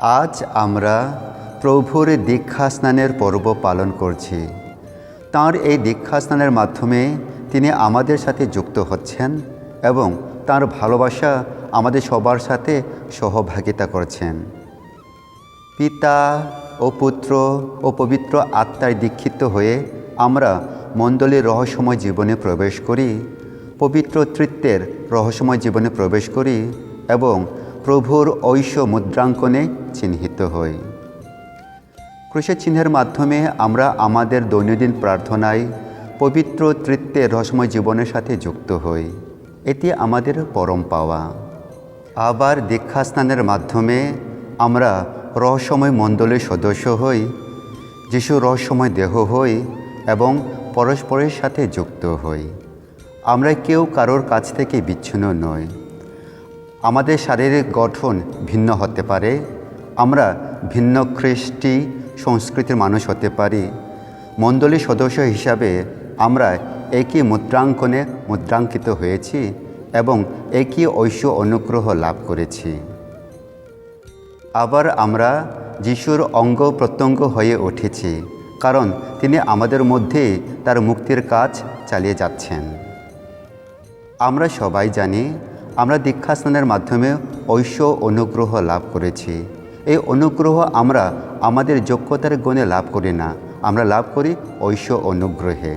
আজ আমরা প্রভুর দীক্ষা স্নানের পর্ব পালন করছি। তাঁর এই দীক্ষা স্নানের মাধ্যমে তিনি আমাদের সাথে যুক্ত হচ্ছেন এবং তার ভালোবাসা আমাদের সবার সাথে সহভাগিতা করছেন। পিতা ও পুত্র ও পবিত্র আত্মায় দীক্ষিত হয়ে আমরা মণ্ডলীর রহস্যময় জীবনে প্রবেশ করি, পবিত্র তৃত্বের রহস্যময় জীবনে প্রবেশ করি এবং প্রভুর ঐশ্য মুদ্রাঙ্কনে চিহ্নিত হই। ক্রুশের চিহ্নের মাধ্যমে আমরা আমাদের দৈনন্দিন প্রার্থনায় পবিত্র তৃত্বের রহস্যময় জীবনের সাথে যুক্ত হই। এটি আমাদের পরম পাওয়া। আবার দীক্ষা স্নানের মাধ্যমে আমরা রহস্যময় মণ্ডলের সদস্য হই, যিশু রহস্যময় দেহ হই এবং পরস্পরের সাথে যুক্ত হই। আমরা কেউ কারোর কাছ থেকে বিচ্ছিন্ন নই। আমাদের শারীরিক গঠন ভিন্ন হতে পারে। আমরা ভিন্ন খ্রিস্টি সংস্কৃতির মানুষ হতে পারি। মণ্ডলী সদস্য হিসাবে আমরা একই মুদ্রাঙ্কনে মুদ্রাঙ্কিত হয়েছি এবং একই ঐশ্য অনুগ্রহ লাভ করেছি। আবার আমরা যিশুর অঙ্গ প্রত্যঙ্গ হয়ে উঠেছি, কারণ তিনি আমাদের মধ্যে তার মুক্তির কাজ চালিয়ে যাচ্ছেন। আমরা সবাই জানি আমরা দীক্ষা স্নানের মাধ্যমে ঐশ্য অনুগ্রহ লাভ করেছি। এই অনুগ্রহ আমরা আমাদের যোগ্যতার গুণে লাভ করি না। আমরা লাভ করি ঐশ্য অনুগ্রহে।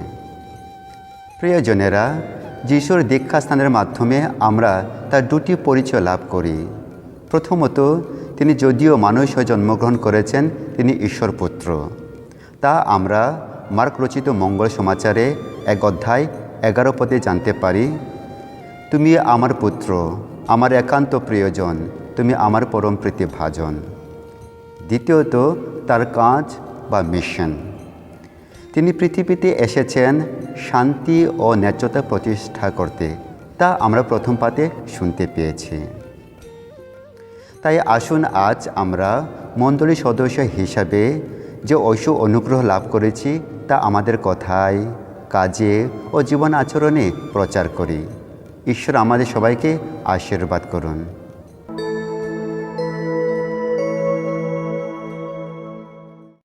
প্রিয়জনেরা, যিশুর দীক্ষা স্নানের মাধ্যমে আমরা তার দুটি পরিচয় লাভ করি। প্রথমত, তিনি যদিও মানুষ হয়ে জন্মগ্রহণ করেছেন, তিনি ঈশ্বর পুত্র তা আমরা মার্ক রচিত মঙ্গল সমাচারে এক অধ্যায় এগারো পদে জানতে পারি তুমি আমার পুত্র, আমার একান্ত প্রিয়জন, তুমি আমার পরম প্রীতি ভাজন দ্বিতীয়ত, তার কাজ বা মিশন। তিনি পৃথিবীতে এসেছেন শান্তি ও ন্যায্যতা প্রতিষ্ঠা করতে, তা আমরা প্রথম পাতে শুনতে পেয়েছি। তাই আসুন আজ আমরা মণ্ডলী সদস্য হিসাবে যে ঐশ্য অনুগ্রহ লাভ করেছি, তা আমাদের কথায়, কাজে ও জীবন আচরণে প্রচার করি। ঈশ্বর আমাদের সবাইকে আশীর্বাদ করুন।